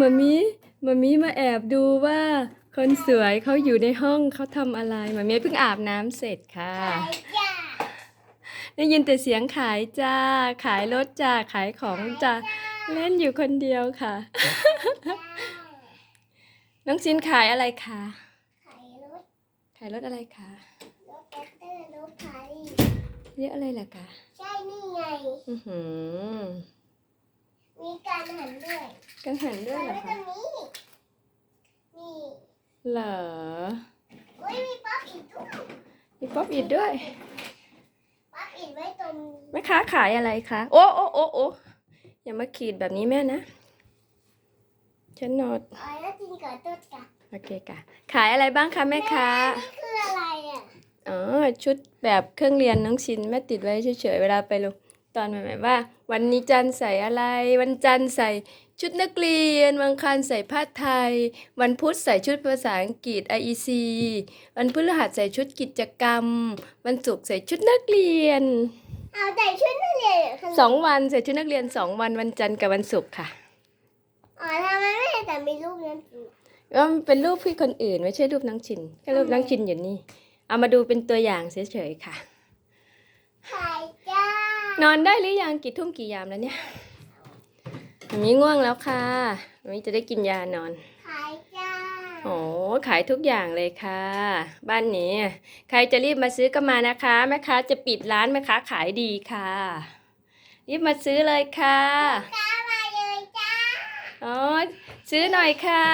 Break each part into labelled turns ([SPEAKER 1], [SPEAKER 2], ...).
[SPEAKER 1] มามีมามีมาแอบดูว่าคนสวยเขาอยู่ในห้องเขาทำอะไรมามีเพิ่งอาบน้ำเสร็จค่ะ
[SPEAKER 2] ขายจ้า
[SPEAKER 1] ได้ยินแต่เสียงขายจ้า ขายรถจ้า ขายของจ้า เล่นอยู่คนเดียวค่ะ น้องซินขายอะไรคะ
[SPEAKER 2] ขายรถ
[SPEAKER 1] ขายรถอะไรคะ
[SPEAKER 2] รถแท็กเตอร์รถไถ
[SPEAKER 1] เรียกอะไรล่ะคะ
[SPEAKER 2] ใช่นี่ไง
[SPEAKER 1] อือหือ
[SPEAKER 2] มีการหันด้วย
[SPEAKER 1] กังหันด้วยเหร
[SPEAKER 2] แล้
[SPEAKER 1] อ
[SPEAKER 2] วก็
[SPEAKER 1] คะ
[SPEAKER 2] มีนี่
[SPEAKER 1] เหรอ
[SPEAKER 2] อุ้ยมีป๊อปอิดด้วย
[SPEAKER 1] มีป๊อปอิดด้วย
[SPEAKER 2] ป๊อปอิดไว้ตรงนี้
[SPEAKER 1] แม่ค้าขายอะไรคะโอ้โอ้โอ้โอ้อย่ามาขีดแบบนี้แม่นะฉันนอน
[SPEAKER 2] อ๋อแล้วจริงกับต้นกะ
[SPEAKER 1] โอเคค่ะ ขายอะไรบ้างคะแม่ค้า
[SPEAKER 2] นี่คืออะไรอะ
[SPEAKER 1] อ๋อชุดแบบเครื่องเรียนน้องชินแม่ติดไว้เฉยๆเวลาไปโรง ตอนใหม่ๆว่า วันนี้จันทร์ใส่อะไร วันจันทร์ใส่ชุดนักเรียน วันอังคารใส่ผ้าไทย วันพุธใส่ชุดภาษาอังกฤษ IEC วันพฤหัสใส่ชุดกิจกรรม วันศุกร์ใส่ชุดนักเรียน
[SPEAKER 2] เอาแต่ชุดนักเรียนยู่ข้า
[SPEAKER 1] สองวันใส่ชุดนักเรียนสองวันวันจันทร์กับวันศุกร์ค่ะ
[SPEAKER 2] อ๋อทำไมไม่เห็นแต่มีรูปนั้นอยู่
[SPEAKER 1] ก็มันเป็นรูปพี่คนอื่นไม่ใช่รูปน้องชินแค่รูปน้องชินอยู่นี่ เอามาดูเป็นตัวอย่างเฉยๆค่ะ
[SPEAKER 2] ขายจ้า น
[SPEAKER 1] อนได้หรือยังกี่ทุ่มกี่ยามแล้วเนี่ยมันมีง่วงแล้วค่ะมันมีจะได้กินยานอน
[SPEAKER 2] ขายจ้า
[SPEAKER 1] โอ้ขายทุกอย่างเลยค่ะ บ้านนี้ ใครจะรีบมาซื้อก็มานะคะแม่ค้าจะปิดร้านแม่ค้าขายดีค่ะ รีบมาซื้อเลยค่ะ
[SPEAKER 2] จ้ามาเลยจ้า
[SPEAKER 1] อ๋อซื้อหน่อยค่ะ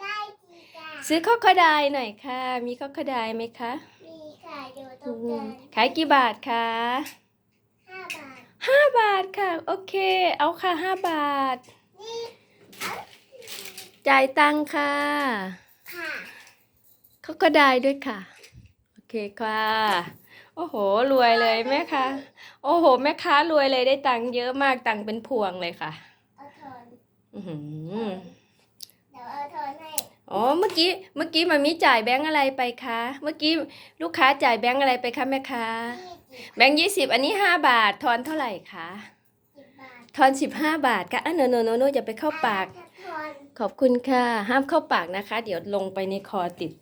[SPEAKER 2] ได้จีจ้า
[SPEAKER 1] ซื้อข้าวขดายหน่อยค่ะ มีข้าวขดายไหมคะ
[SPEAKER 2] มีค่ะอยู่ตร
[SPEAKER 1] อื
[SPEAKER 2] ง
[SPEAKER 1] ม
[SPEAKER 2] กลาง
[SPEAKER 1] ขายกี่บาทคะ
[SPEAKER 2] ห้าบาท
[SPEAKER 1] ห้าบาทค่ะ โอเค เอาค่ะห้าบาท
[SPEAKER 2] นี่
[SPEAKER 1] จ่ายตังค่ะ
[SPEAKER 2] ค่ะ
[SPEAKER 1] เขาก็ได้ด้วยค่ะ โอเคค่ะ โอ้โห รวยเลยแม่ค้าโอ้โห แม่ค้ารวยเลยได้ตังค์เยอะมากตังค์เป็นพวงเลยค่ะ
[SPEAKER 2] เอาทอน
[SPEAKER 1] อือหือ
[SPEAKER 2] เดี๋ยวเอาทอนให้
[SPEAKER 1] อ๋อเมื่อกี้เมื่อกี้มามีจ่ายแบงค์อะไรไปคะเมื่อกี้ลูกค้าจ่ายแบงค์อะไรไปคะแม่ค้า
[SPEAKER 2] ยี่สิบ
[SPEAKER 1] แบงค์ยี่สิบอันนี้ห้าบาท ทอนเท่าไหร่คะ
[SPEAKER 2] สิบบาท
[SPEAKER 1] ทอนสิบห้าบาทค่ะอะโนโนโนโนอย่าไปเข้าปาก
[SPEAKER 2] ถ้ทอน
[SPEAKER 1] ขอบคุณค่ะ ห้ามเข้าปากนะคะ เดี๋ยวลงไปในคอติด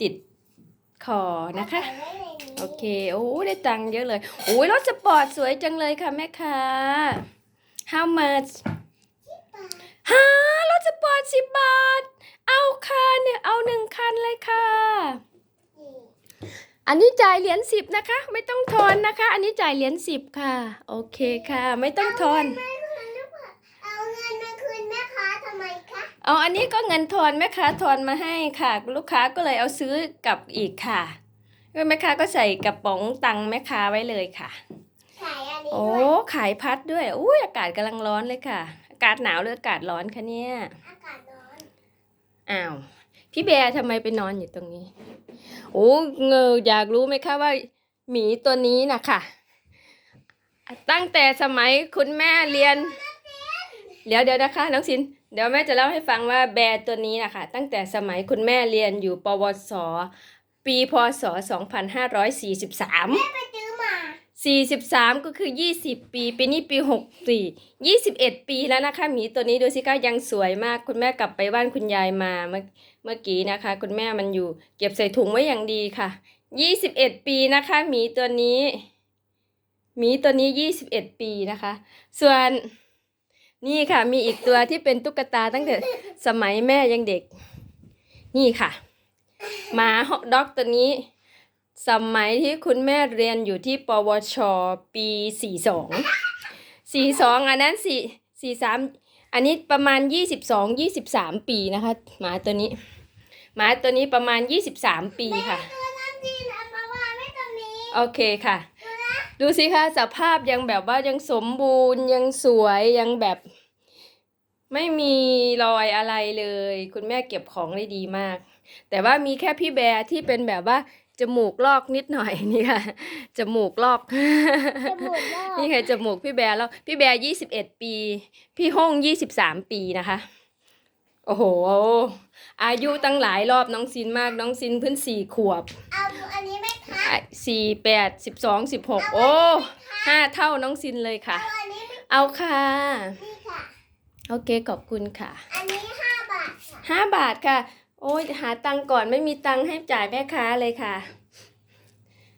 [SPEAKER 1] ติดคอนะคะ
[SPEAKER 2] เอาไว้ในนี้
[SPEAKER 1] โอเค โอ้ได้ตังค์เยอะเลยโอ้ยรถสปอร์ตสวยจังเลยค่ะแม่ค้า how much ฮะรถสปอร์ตสิบบาท เอาค่ะเนี่ย เอาหนึ่งคันเลยค่ะ
[SPEAKER 2] นี่
[SPEAKER 1] อันนี้จ่ายเหรียญสิบนะคะ ไม่ต้องทอนนะคะ อันนี้จ่ายเหรียญสิบค่ะ โอเคค่ะ ไม่ต้องทอน
[SPEAKER 2] ไม่คืนหรือเปล่าเอาเงินมาคืนแม่ค้าทำไมคะ
[SPEAKER 1] เอาอันนี้ก็เงินทอนแม่ค้าทอนมาให้ค่ะ ลูกค้าก็เลยเอาซื้อกลับอีกค่ะก็แม่ค้าก็ใส่กระป๋องตังค์แม่ค้าไว้เลยค่ะ
[SPEAKER 2] ขายอันนี้
[SPEAKER 1] โอ้
[SPEAKER 2] ด้วย
[SPEAKER 1] ขายพัดด้วยอุ้ยอากาศกำลังร้อนเลยค่ะ อากาศหนาวหรืออากาศร้อนคะเนี่ย
[SPEAKER 2] อากาศร้อน
[SPEAKER 1] อ้าว พี่แบร์ทำไมไปนอนอยู่ตรงนี้ โอ้เงออยากรู้ไหมคะว่า หมีตัวนี้นะคะตั้งแต่สมัยคุณแม่เรียน เดี๋ยวเดี๋ยวนะคะน้องสิน เดี๋ยวแม่จะเล่าให้ฟังว่าแบร์ตัวนี้นะคะตั้งแต่สมัยคุณแม่เรียนอยู่ปวส ปีพศ 2543
[SPEAKER 2] ไปซื้อมา
[SPEAKER 1] 43ก็คือ20ปี ปีนี้ปี64 21ปีแล้วนะคะหมีตัวนี้ดูสิคะยังสวยมาก คุณแม่กลับไปบ้านคุณยายมาเมื่อเมื่อกี้นะคะ คุณแม่มันอยู่ เก็บใส่ถุงไว้อย่างดีค่ะ21ปีนะคะหมีตัวนี้หมีตัวนี้21ปีนะคะ ส่วนนี่ค่ะ มีอีกตัวที่เป็นตุ๊กตาตั้งแต่สมัยแม่ยังเด็ก นี่ค่ะหมาฮอกด็อกตัวนี้ สมัยที่คุณแม่เรียนอยู่ที่ปวช ปีสี่สองสี่สองอันนั้นสี่สี่สามอันนี้ประมาณยี่สิบสองยี่สิบสามปีนะคะหมาตัวนี้หมาตัวนี้ประมาณยี่สิบสามปีค่ะ
[SPEAKER 2] ตัวน้ำจีนเอามาวางไว้ตรงนี้
[SPEAKER 1] โอเคค่ะ ดูสิคะสภาพยังแบบว่ายังสมบูรณ์ยังสวยยังแบบ ไม่มีรอยอะไรเลย คุณแม่เก็บของได้ดีมาก แต่ว่ามีแค่พี่แบร์ที่เป็นแบบว่า จมูกลอกนิดหน่อยนี่ค่ะจมูกลอก
[SPEAKER 2] จมูกลอก
[SPEAKER 1] นี่ค่ะจมูกพี่แบร์แล้วพี่แบร์ยี่สิบเอ็ดปี พี่ห้องยี่สิบสามปีนะคะ โอ้โห อายุตั้งหลายรอบน้องซินมากน้องซินเพิ่งสี่ขวบ
[SPEAKER 2] เอาอันนี้ไหมคะ
[SPEAKER 1] สี่แปดสิบสองสิบหกโอ้ห้าเท่าน้องซินเลยค่ะ
[SPEAKER 2] เอาอันนี้ไหม
[SPEAKER 1] เอาค่ะ
[SPEAKER 2] นี่ค่ะ
[SPEAKER 1] โอเคขอบคุณค่ะ
[SPEAKER 2] อันนี้ห้า
[SPEAKER 1] ห้าบาทค่ะ โอ้ยหาตังค์ก่อนไม่มีตังค์ให้จ่ายแม่ค้าเลยค่ะ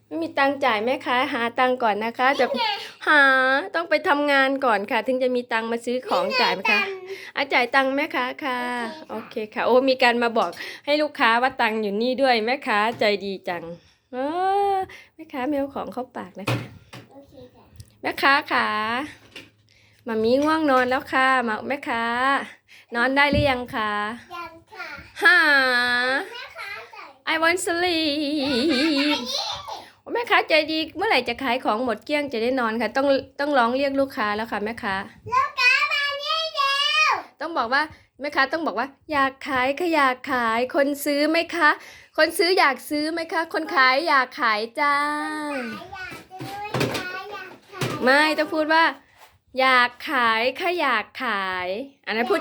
[SPEAKER 1] ไม่มีตังค์จ่ายแม่ค้า หาตังค์ก่อนนะคะจะหาต้องไปทำงานก่อนค่ะ ถึงจะมีตังค์มาซื้อของจ่ายไหมคะอาจ่ายตังค์แม่ค้าค่ะโอเคค่ะ โอ้มีการมาบอกให้ลูกค้าว่าตังค์อยู่นี่ด้วยแม่ค้าใจดีจังเออแม่ค้าไม่เอาของเข้าปากนะคะ
[SPEAKER 2] โอเคจ้ะ
[SPEAKER 1] แม่ค้าค่ะมามีง่วงนอนแล้วค่ะมาแม่ค้านอนได้หรือยังคะ
[SPEAKER 2] ยังค่ะ
[SPEAKER 1] หา
[SPEAKER 2] แม่ค้าใส่
[SPEAKER 1] I want sleep แม่ค้าใจดีเมื่อไหร่จะขายของหมดเกลี้ยงจะได้นอนค่ะ ต้องต้องร้องเรียกลูกค้าแล้วค่ะแม่ค้า
[SPEAKER 2] ลูกค้ามานี่เร็ว
[SPEAKER 1] ต้องบอกว่าแม่ค้าต้องบอกว่า อยากขายค่ะอยากขาย คนซื้อไหมคะ คนซื้ออยากซื้อไหมคะ คนขายอยากขายจ้า
[SPEAKER 2] ขายอยากจะด้วยขายอยากขาย
[SPEAKER 1] ไม่ต้องพูดว่า อยากขายค่ะอยากขาย อันนั้นพูด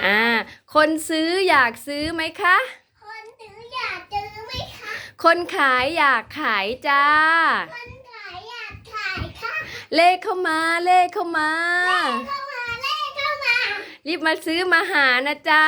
[SPEAKER 2] อยากขายก็อยากขาย
[SPEAKER 1] อ่า คนซื้ออยากซื้อไหมคะ
[SPEAKER 2] คนซื้ออยากซื้อไหมคะ
[SPEAKER 1] คนขายอยากขายจ้า
[SPEAKER 2] คนขายอยากขายค่ะ
[SPEAKER 1] เลขเข้ามาเลขเข้ามา
[SPEAKER 2] เข้ามา เลขเข้ามา
[SPEAKER 1] รีบมาซื้อมาหานะจ๊ะ